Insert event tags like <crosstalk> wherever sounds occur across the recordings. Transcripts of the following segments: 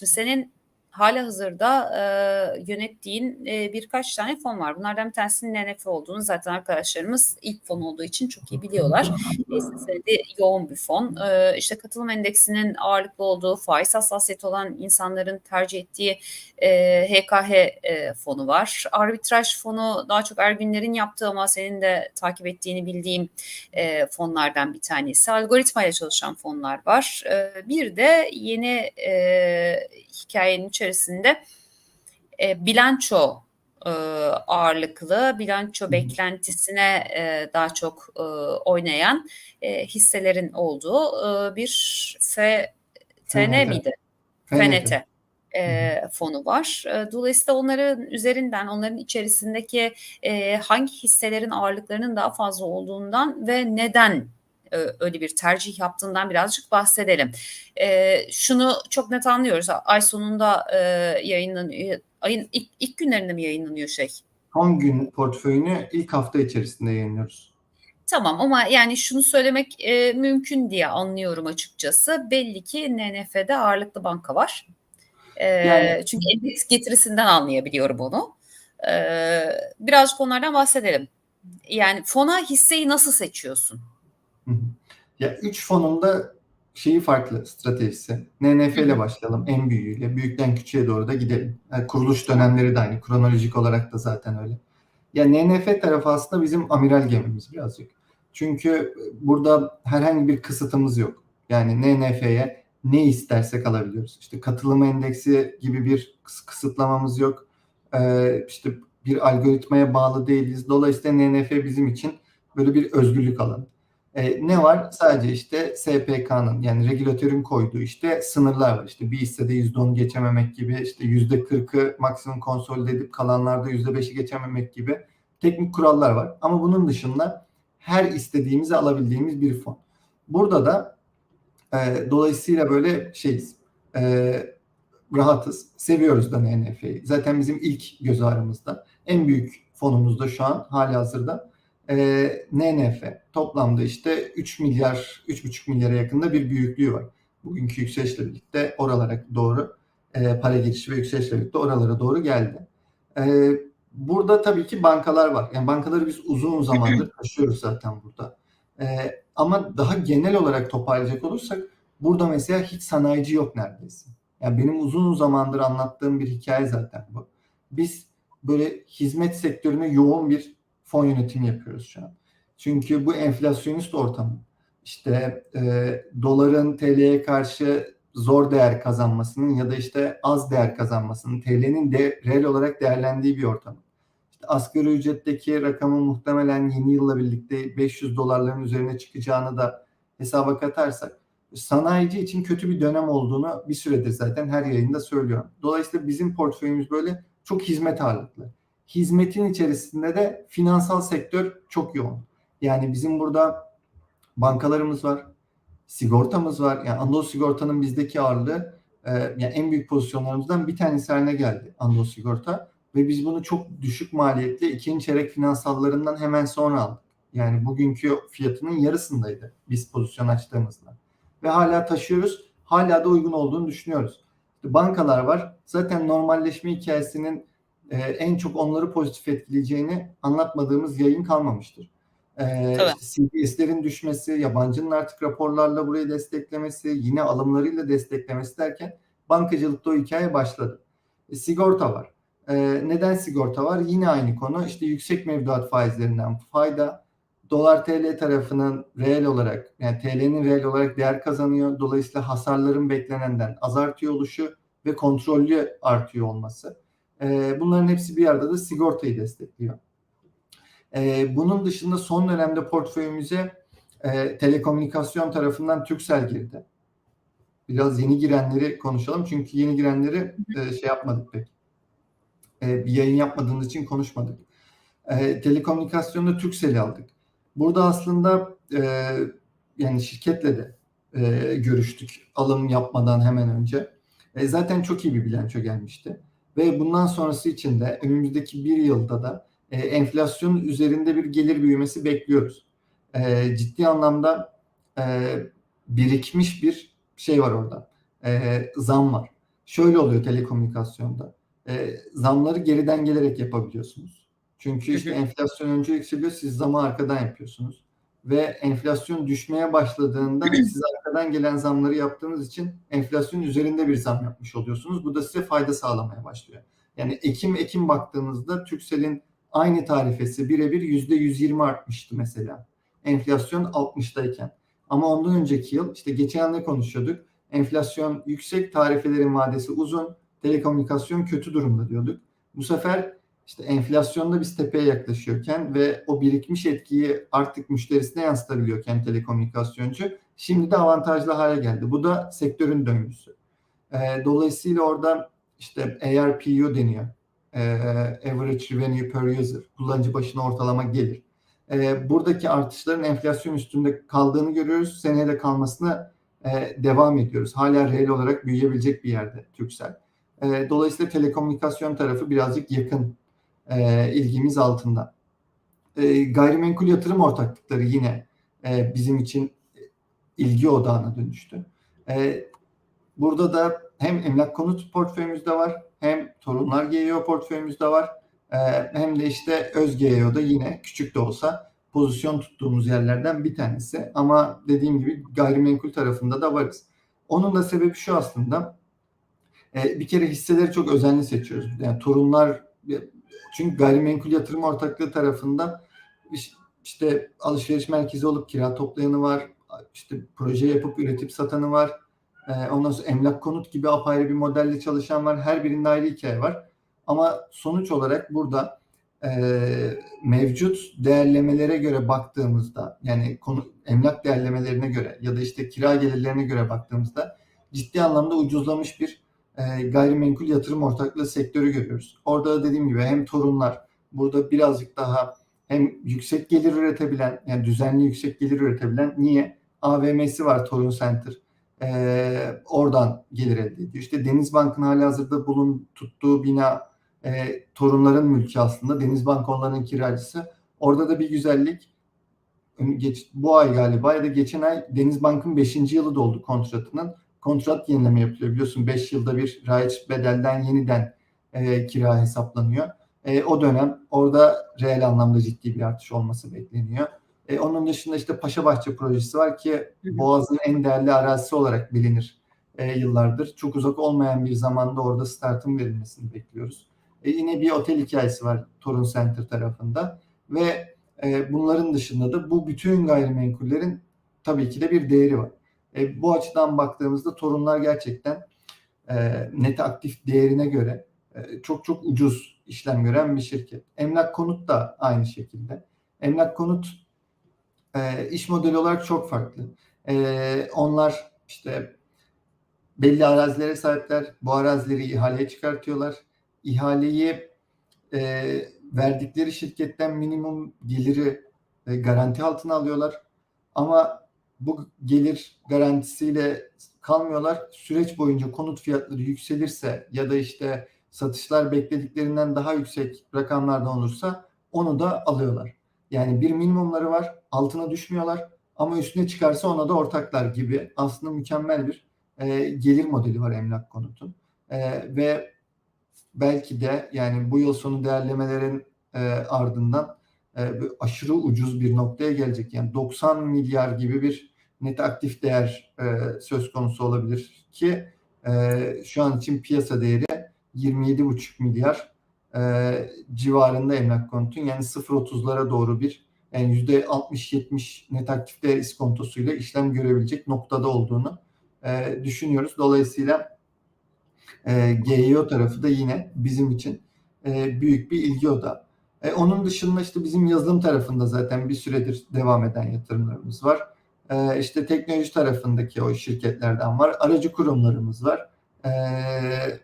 Şimdi senin hala hazırda e, yönettiğin e, birkaç tane fon var. Bunlardan bir tanesinin NNF olduğunu zaten arkadaşlarımız ilk fon olduğu için çok iyi biliyorlar. Senedi yoğun bir fon. E, işte katılım endeksinin ağırlıklı olduğu, faiz hassasiyeti olan insanların tercih ettiği e, HKH e, fonu var. Arbitraj fonu daha çok Ergünlerin yaptığı ama senin de takip ettiğini bildiğim e, fonlardan bir tanesi. Algoritmayla çalışan fonlar var. E, bir de yeni e, hikayenin içerisinde e, bilanço e, ağırlıklı, bilanço beklentisine e, daha çok e, oynayan e, hisselerin olduğu e, bir FTN miydi? FNT e, fonu var. E, dolayısıyla onların üzerinden, onların içerisindeki e, hangi hisselerin ağırlıklarının daha fazla olduğundan ve neden öyle bir tercih yaptığından birazcık bahsedelim. E, şunu çok net anlıyoruz. Ay sonunda e, yayınlanıyor. Ayın ilk, ilk günlerinde mi yayınlanıyor şey? Son gün portföyünü ilk hafta içerisinde yayınlıyoruz. Tamam ama yani şunu söylemek e, mümkün diye anlıyorum açıkçası. Belli ki NNF'de ağırlıklı banka var. E, yani, çünkü endeks getirisinden anlayabiliyorum onu. E, birazcık onlardan bahsedelim. Yani fona hisseyi nasıl seçiyorsun? Ya üç fonun da şeyi farklı stratejisi. NNF ile başlayalım en büyüğüyle. Büyükten küçüğe doğru da gidelim. Yani kuruluş dönemleri de aynı. Kronolojik olarak da zaten öyle. Ya NNF tarafı aslında bizim amiral gemimiz birazcık. Çünkü burada herhangi bir kısıtımız yok. Yani NNF'ye ne istersek alabiliyoruz. İşte katılım endeksi gibi bir kısıtlamamız yok. Ee, işte bir algoritmaya bağlı değiliz. Dolayısıyla NNF bizim için böyle bir özgürlük alanı. E, ne var? Sadece işte SPK'nın yani regülatörün koyduğu işte sınırlar var. İşte bir hissede %10 geçememek gibi, işte %40'ı maksimum konsolide edip kalanlarda %5'i geçememek gibi teknik kurallar var. Ama bunun dışında her istediğimizi alabildiğimiz bir fon. Burada da e, dolayısıyla böyle şeyiz. E, rahatız. Seviyoruz da NNF'yi. Zaten bizim ilk göz ağrımızda. En büyük fonumuz da şu an hali hazırda e, NNF toplamda işte 3 milyar, 3,5 milyara yakında bir büyüklüğü var. Bugünkü yükselişle birlikte oralara doğru e, para girişi ve yükselişle birlikte oralara doğru geldi. E, burada tabii ki bankalar var. Yani bankaları biz uzun <clears throat> zamandır taşıyoruz zaten burada. E, ama daha genel olarak toparlayacak olursak burada mesela hiç sanayici yok neredeyse. Yani benim uzun zamandır anlattığım bir hikaye zaten bu. Biz böyle hizmet sektörüne yoğun bir fon yönetimi yapıyoruz şu an. Çünkü bu enflasyonist ortam işte e, doların TL'ye karşı zor değer kazanmasının ya da işte az değer kazanmasının TL'nin de reel olarak değerlendiği bir ortam. İşte asgari ücretteki rakamın muhtemelen yeni yılla birlikte 500 dolarların üzerine çıkacağını da hesaba katarsak sanayici için kötü bir dönem olduğunu bir süredir zaten her yayında söylüyorum. Dolayısıyla bizim portföyümüz böyle çok hizmet ağırlıklı hizmetin içerisinde de finansal sektör çok yoğun. Yani bizim burada bankalarımız var, sigortamız var. Yani Anadolu Sigorta'nın bizdeki ağırlığı e, yani en büyük pozisyonlarımızdan bir tanesi haline geldi Anadolu Sigorta. Ve biz bunu çok düşük maliyetli ikinci çeyrek finansallarından hemen sonra aldık. Yani bugünkü fiyatının yarısındaydı biz pozisyon açtığımızda. Ve hala taşıyoruz. Hala da uygun olduğunu düşünüyoruz. Bankalar var. Zaten normalleşme hikayesinin e, en çok onları pozitif etkileyeceğini anlatmadığımız yayın kalmamıştır. E, işte CDS'lerin düşmesi, yabancının artık raporlarla burayı desteklemesi, yine alımlarıyla desteklemesi derken bankacılıkta o hikaye başladı. E, sigorta var. E, neden sigorta var? Yine aynı konu. İşte yüksek mevduat faizlerinden fayda, dolar TL tarafının reel olarak yani TL'nin reel olarak değer kazanıyor. Dolayısıyla hasarların beklenenden az artıyor oluşu ve kontrollü artıyor olması. E, bunların hepsi bir arada da sigortayı destekliyor. E, bunun dışında son dönemde portföyümüze e, telekomünikasyon tarafından Türksel girdi. Biraz yeni girenleri konuşalım. Çünkü yeni girenleri e, şey yapmadık pek. E, bir yayın yapmadığımız için konuşmadık. E, telekomünikasyonda Türksel'i aldık. Burada aslında e, yani şirketle de e, görüştük alım yapmadan hemen önce. E, zaten çok iyi bir bilanço gelmişti ve bundan sonrası için de önümüzdeki bir yılda da e, enflasyonun üzerinde bir gelir büyümesi bekliyoruz. E, ciddi anlamda e, birikmiş bir şey var orada. E, zam var. şöyle oluyor telekomünikasyonda. E, zamları geriden gelerek yapabiliyorsunuz. Çünkü işte enflasyon önce yükseliyor, siz zamı arkadan yapıyorsunuz. Ve enflasyon düşmeye başladığında siz arkadan gelen zamları yaptığınız için enflasyon üzerinde bir zam yapmış oluyorsunuz. Bu da size fayda sağlamaya başlıyor. Yani Ekim Ekim baktığınızda Türkcell'in aynı tarifesi birebir %120 artmıştı mesela. Enflasyon 60'dayken. Ama ondan önceki yıl işte geçen ne konuşuyorduk? Enflasyon yüksek, tarifelerin vadesi uzun, telekomünikasyon kötü durumda diyorduk. Bu sefer işte enflasyonda biz tepeye yaklaşıyorken ve o birikmiş etkiyi artık müşterisine yansıtabiliyorken telekomünikasyoncu şimdi de avantajlı hale geldi. Bu da sektörün döngüsü. E, dolayısıyla orada işte ARPU deniyor. E, average Revenue Per User. Kullanıcı başına ortalama gelir. E, buradaki artışların enflasyon üstünde kaldığını görüyoruz. Seneye de kalmasına e, devam ediyoruz. Hala reel olarak büyüyebilecek bir yerde Türksel. Dolayısıyla telekomünikasyon tarafı birazcık yakın e, ilgimiz altında. E, gayrimenkul yatırım ortaklıkları yine e, bizim için ilgi odağına dönüştü. E, burada da hem emlak konut portföyümüzde var, hem torunlar GEO portföyümüzde var, e, hem de işte öz GEO'da yine küçük de olsa pozisyon tuttuğumuz yerlerden bir tanesi. Ama dediğim gibi gayrimenkul tarafında da varız. Onun da sebebi şu aslında. E, bir kere hisseleri çok özenli seçiyoruz. Yani torunlar çünkü gayrimenkul yatırım ortaklığı tarafında işte alışveriş merkezi olup kira toplayanı var. işte proje yapıp üretip satanı var. Ondan sonra emlak konut gibi apayrı bir modelle çalışan var. Her birinde ayrı hikaye var. Ama sonuç olarak burada e, mevcut değerlemelere göre baktığımızda yani konu emlak değerlemelerine göre ya da işte kira gelirlerine göre baktığımızda ciddi anlamda ucuzlamış bir e, gayrimenkul yatırım ortaklığı sektörü görüyoruz. Orada da dediğim gibi hem torunlar burada birazcık daha hem yüksek gelir üretebilen yani düzenli yüksek gelir üretebilen niye? AVM'si var Torun Center. Ee, oradan gelir elde ediyor. İşte Denizbank'ın hali hazırda bulun tuttuğu bina e, torunların mülkü aslında. Denizbank onların kiracısı. Orada da bir güzellik geç, bu ay galiba ya da geçen ay Denizbank'ın 5. yılı doldu kontratının kontrat yenileme yapılıyor. Biliyorsun 5 yılda bir raiç bedelden yeniden e, kira hesaplanıyor. E, o dönem orada reel anlamda ciddi bir artış olması bekleniyor. E, onun dışında işte Paşabahçe projesi var ki Boğaz'ın en değerli arazisi olarak bilinir e, yıllardır. Çok uzak olmayan bir zamanda orada startın verilmesini bekliyoruz. E, yine bir otel hikayesi var Torun Center tarafında ve e, bunların dışında da bu bütün gayrimenkullerin tabii ki de bir değeri var. E, bu açıdan baktığımızda torunlar gerçekten e, net aktif değerine göre e, çok çok ucuz işlem gören bir şirket. Emlak konut da aynı şekilde. Emlak konut e, iş modeli olarak çok farklı. E, onlar işte belli arazilere sahipler. Bu arazileri ihaleye çıkartıyorlar. İhaleyi e, verdikleri şirketten minimum geliri e, garanti altına alıyorlar. Ama bu gelir garantisiyle kalmıyorlar. Süreç boyunca konut fiyatları yükselirse ya da işte satışlar beklediklerinden daha yüksek rakamlarda olursa onu da alıyorlar. Yani bir minimumları var, altına düşmüyorlar ama üstüne çıkarsa ona da ortaklar gibi aslında mükemmel bir e, gelir modeli var emlak konutun. E, ve belki de yani bu yıl sonu değerlemelerin e, ardından e, aşırı ucuz bir noktaya gelecek. Yani 90 milyar gibi bir net aktif değer e, söz konusu olabilir ki e, şu an için piyasa değeri 27,5 milyar e, civarında emlak konutun yani 0.30'lara doğru bir yani %60-70 net aktif değer iskontosuyla işlem görebilecek noktada olduğunu e, düşünüyoruz. Dolayısıyla e, GEO tarafı da yine bizim için e, büyük bir ilgi odağı. E, onun dışında işte bizim yazılım tarafında zaten bir süredir devam eden yatırımlarımız var. E, işte teknoloji tarafındaki o şirketlerden var. Aracı kurumlarımız var. E,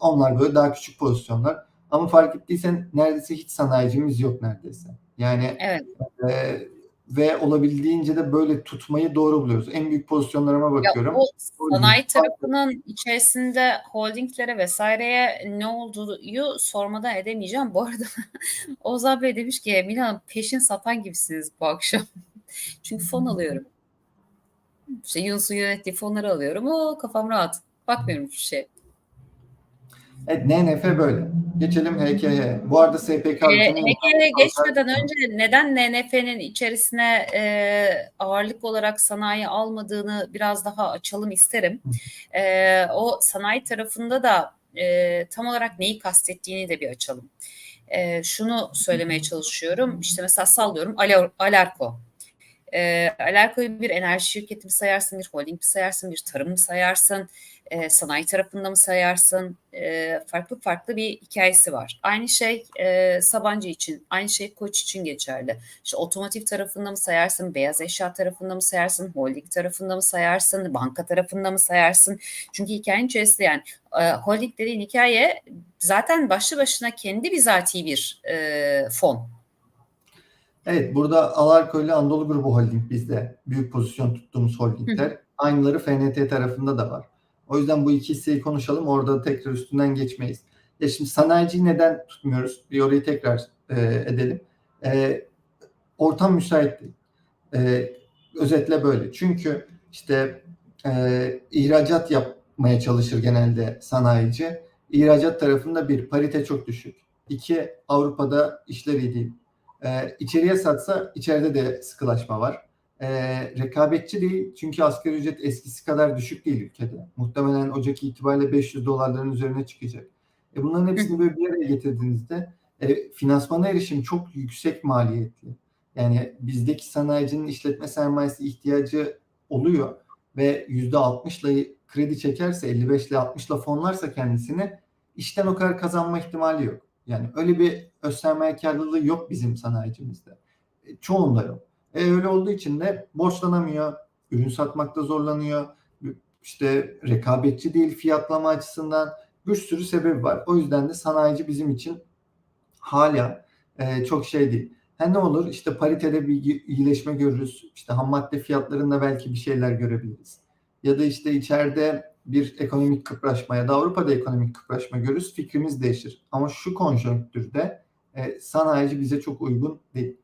onlar böyle daha küçük pozisyonlar. Ama fark ettiysen neredeyse hiç sanayicimiz yok neredeyse. Yani evet. e, ve olabildiğince de böyle tutmayı doğru buluyoruz. En büyük pozisyonlarıma bakıyorum. Ya o sanayi tarafının içerisinde holdinglere vesaireye ne olduğu sormadan edemeyeceğim. Bu arada <laughs> Ozan Bey demiş ki Milan peşin satan gibisiniz bu akşam. <laughs> Çünkü fon alıyorum. İşte Yunus'un yönettiği fonları alıyorum. O kafam rahat. Bakmıyorum hiçbir şey. Evet NNF böyle. Geçelim HKH. Bu arada SPK E, HK'ye geçmeden önce neden NNF'nin içerisine e, ağırlık olarak sanayi almadığını biraz daha açalım isterim. E, o sanayi tarafında da e, tam olarak neyi kastettiğini de bir açalım. E, şunu söylemeye çalışıyorum. İşte mesela sallıyorum Alar- Alarko. E, Alarko'yu bir enerji şirketi mi sayarsın, bir holding mi sayarsın, bir tarım mı sayarsın, e, sanayi tarafında mı sayarsın? E, farklı farklı bir hikayesi var. Aynı şey e, Sabancı için, aynı şey Koç için geçerli. İşte otomotiv tarafında mı sayarsın, beyaz eşya tarafında mı sayarsın, holding tarafında mı sayarsın, banka tarafında mı sayarsın? Çünkü hikayenin içerisinde yani e, holding dediğin hikaye zaten başlı başına kendi bizatihi bir e, fon. Evet burada Alarko ile Anadolu Grubu Holding bizde büyük pozisyon tuttuğumuz holdingler. Aynıları FNT tarafında da var. O yüzden bu iki hisseyi konuşalım. Orada tekrar üstünden geçmeyiz. Ya şimdi sanayiciyi neden tutmuyoruz? Bir orayı tekrar e, edelim. E, ortam müsait değil. E, özetle böyle. Çünkü işte e, ihracat yapmaya çalışır genelde sanayici. İhracat tarafında bir parite çok düşük. İki Avrupa'da işler iyi değil. Ee, içeriye satsa içeride de sıkılaşma var. Ee, rekabetçi değil çünkü asgari ücret eskisi kadar düşük değil ülkede. Muhtemelen Ocak itibariyle 500 dolarların üzerine çıkacak. E bunların hepsini böyle bir araya getirdiğinizde e, finansmana erişim çok yüksek maliyetli. Yani bizdeki sanayicinin işletme sermayesi ihtiyacı oluyor ve %60'la kredi çekerse 55 ile 60'la fonlarsa kendisini işten o kadar kazanma ihtimali yok. Yani öyle bir öz sermaye karlılığı yok bizim sanayicimizde. E, çoğunda yok. E, öyle olduğu için de borçlanamıyor, ürün satmakta zorlanıyor, işte rekabetçi değil fiyatlama açısından bir sürü sebebi var. O yüzden de sanayici bizim için hala e, çok şey değil. Ha ne olur işte paritede bir iyileşme görürüz. İşte ham madde fiyatlarında belki bir şeyler görebiliriz. Ya da işte içeride bir ekonomik kıpraşma ya da Avrupa'da ekonomik kıpraşma görürüz fikrimiz değişir. Ama şu konjonktürde e, sanayici bize çok uygun değil.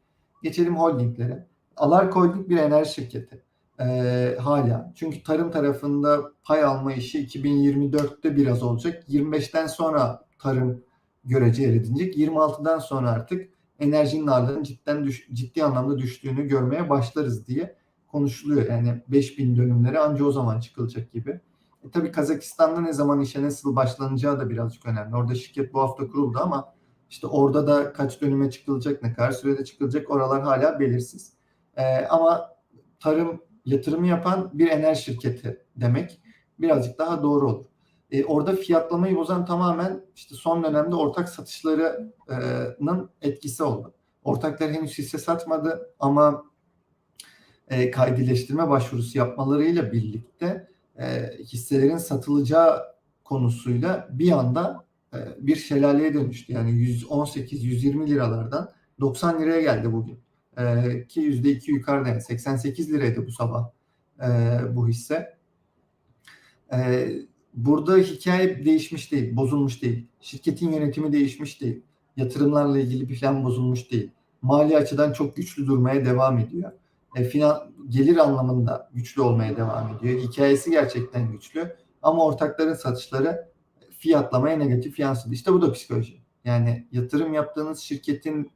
Geçelim holdinglere. Alarko Holding bir enerji şirketi. E, hala. Çünkü tarım tarafında pay alma işi 2024'te biraz olacak. 25'ten sonra tarım görece yer edinecek. 26'dan sonra artık enerjinin ağırlığının cidden düş, ciddi anlamda düştüğünü görmeye başlarız diye konuşuluyor. Yani 5000 dönümlere anca o zaman çıkılacak gibi. E, tabii Kazakistan'da ne zaman işe nasıl başlanacağı da birazcık önemli. Orada şirket bu hafta kuruldu ama işte orada da kaç dönüme çıkılacak, ne kadar sürede çıkılacak oralar hala belirsiz. E, ama tarım yatırımı yapan bir enerji şirketi demek birazcık daha doğru olur. E, orada fiyatlamayı bozan tamamen işte son dönemde ortak satışlarının etkisi oldu. Ortaklar henüz hisse satmadı ama e, kaydileştirme başvurusu yapmalarıyla birlikte e, hisselerin satılacağı konusuyla bir anda e, bir şelaleye dönüştü. Yani 118-120 liralardan 90 liraya geldi bugün. E, ki %2 yukarıda yani 88 liraydı bu sabah e, bu hisse. E, burada hikaye değişmiş değil, bozulmuş değil. Şirketin yönetimi değişmiş değil. Yatırımlarla ilgili bir plan bozulmuş değil. Mali açıdan çok güçlü durmaya devam ediyor. E, finan, gelir anlamında güçlü olmaya devam ediyor. Hikayesi gerçekten güçlü. Ama ortakların satışları fiyatlamaya negatif yansıdı. İşte bu da psikoloji. Yani yatırım yaptığınız şirketin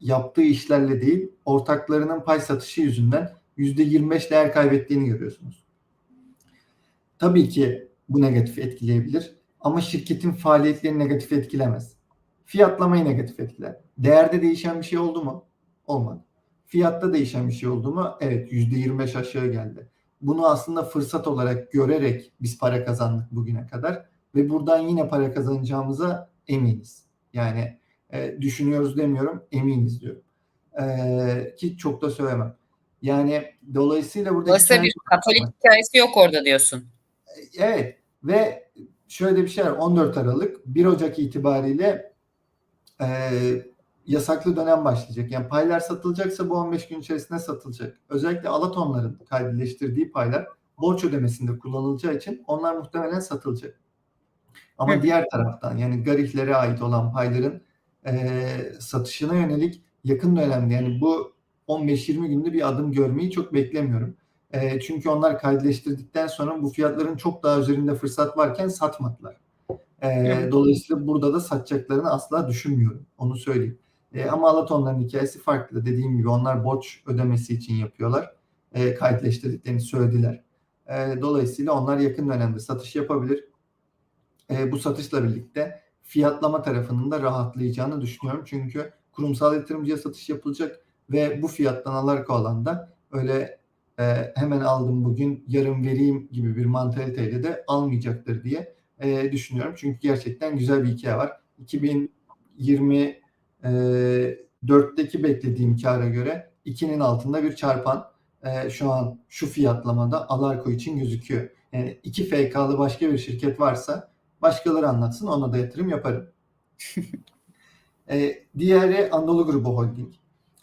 yaptığı işlerle değil, ortaklarının pay satışı yüzünden %25 değer kaybettiğini görüyorsunuz. Tabii ki bu negatif etkileyebilir ama şirketin faaliyetlerini negatif etkilemez. Fiyatlamayı negatif etkiler. Değerde değişen bir şey oldu mu? Olmadı. Fiyatta değişen bir şey oldu mu? Evet %25 aşağı geldi. Bunu aslında fırsat olarak görerek biz para kazandık bugüne kadar ve buradan yine para kazanacağımıza eminiz. Yani e, düşünüyoruz demiyorum, eminiz diyorum. E, ki çok da söylemem. Yani dolayısıyla burada Dolayısıyla bir katolik hikayesi yok orada diyorsun. Evet ve şöyle bir şey var 14 Aralık 1 Ocak itibariyle e, yasaklı dönem başlayacak. Yani paylar satılacaksa bu 15 gün içerisinde satılacak. Özellikle Alatonların kaydileştirdiği paylar borç ödemesinde kullanılacağı için onlar muhtemelen satılacak. Ama Hı. diğer taraftan yani garihlere ait olan payların e, satışına yönelik yakın dönemde yani bu 15-20 günde bir adım görmeyi çok beklemiyorum. E, çünkü onlar kaydileştirdikten sonra bu fiyatların çok daha üzerinde fırsat varken satmadılar. E, Hı. dolayısıyla burada da satacaklarını asla düşünmüyorum. Onu söyleyeyim. E, ama Alatonların hikayesi farklı. Dediğim gibi onlar borç ödemesi için yapıyorlar. E, kayıtleştirdiklerini söylediler. E, dolayısıyla onlar yakın dönemde satış yapabilir. E, bu satışla birlikte fiyatlama tarafının da rahatlayacağını düşünüyorum. Çünkü kurumsal yatırımcıya satış yapılacak ve bu fiyattan alarka olan da öyle e, hemen aldım bugün yarın vereyim gibi bir mantaliteyle de almayacaktır diye e, düşünüyorum. Çünkü gerçekten güzel bir hikaye var. 2024'teki beklediğim kâra göre 2'nin altında bir çarpan e, şu an şu fiyatlamada Alarko için gözüküyor. Yani 2 FK'lı başka bir şirket varsa başkaları anlatsın ona da yatırım yaparım. <laughs> e, diğeri Anadolu Grubu Holding.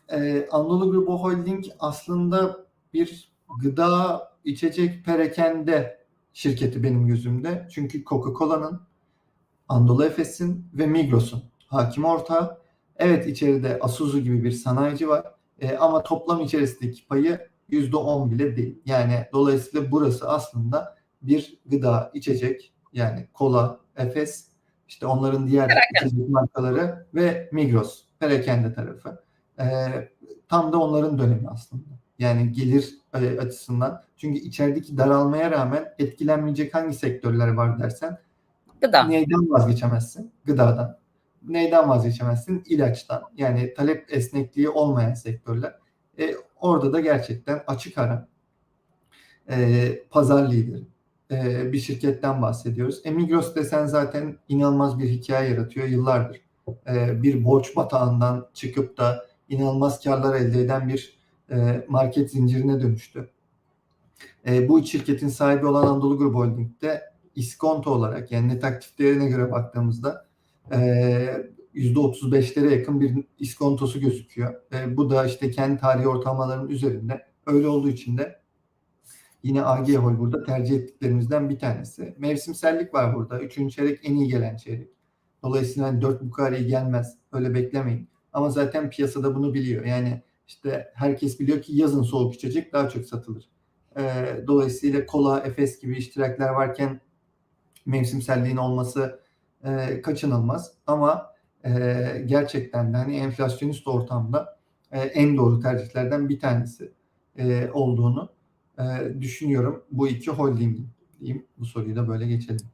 E, Anadolu Grubu Holding aslında bir gıda, içecek, perakende şirketi benim gözümde. Çünkü Coca-Cola'nın, Anadolu Efes'in ve Migros'un hakim ortağı. Evet içeride Asuzu gibi bir sanayici var. E, ama toplam içerisindeki payı %10 bile değil. Yani dolayısıyla burası aslında bir gıda, içecek yani kola, Efes, işte onların diğer Perakende. içecek markaları ve Migros, perakende tarafı. E, tam da onların dönemi aslında. Yani gelir e, açısından. Çünkü içerideki daralmaya rağmen etkilenmeyecek hangi sektörler var dersen Gıda. neyden vazgeçemezsin? Gıdadan. Neyden vazgeçemezsin? İlaçtan. Yani talep esnekliği olmayan sektörler. E, orada da gerçekten açık ara e, pazar lideri e, bir şirketten bahsediyoruz. E, Migros desen zaten inanılmaz bir hikaye yaratıyor yıllardır. E, bir borç batağından çıkıp da inanılmaz karlar elde eden bir e, market zincirine dönüştü. E, bu şirketin sahibi olan Anadolu Grup Holding'de iskonto olarak yani net aktif değerine göre baktığımızda %35'lere yakın bir iskontosu gözüküyor. E, bu da işte kendi tarihi ortalamaların üzerinde. Öyle olduğu için de yine AG Hol burada tercih ettiklerimizden bir tanesi. Mevsimsellik var burada. Üçüncü çeyrek en iyi gelen çeyrek. Dolayısıyla hani dört bu kadar iyi gelmez. Öyle beklemeyin. Ama zaten piyasada bunu biliyor. Yani işte herkes biliyor ki yazın soğuk içecek daha çok satılır. E, dolayısıyla kola, Efes gibi iştirakler varken mevsimselliğin olması e, kaçınılmaz. Ama e, gerçekten de hani enflasyonist ortamda e, en doğru tercihlerden bir tanesi e, olduğunu e, düşünüyorum. Bu iki holdingin diyeyim. Bu soruyu da böyle geçelim.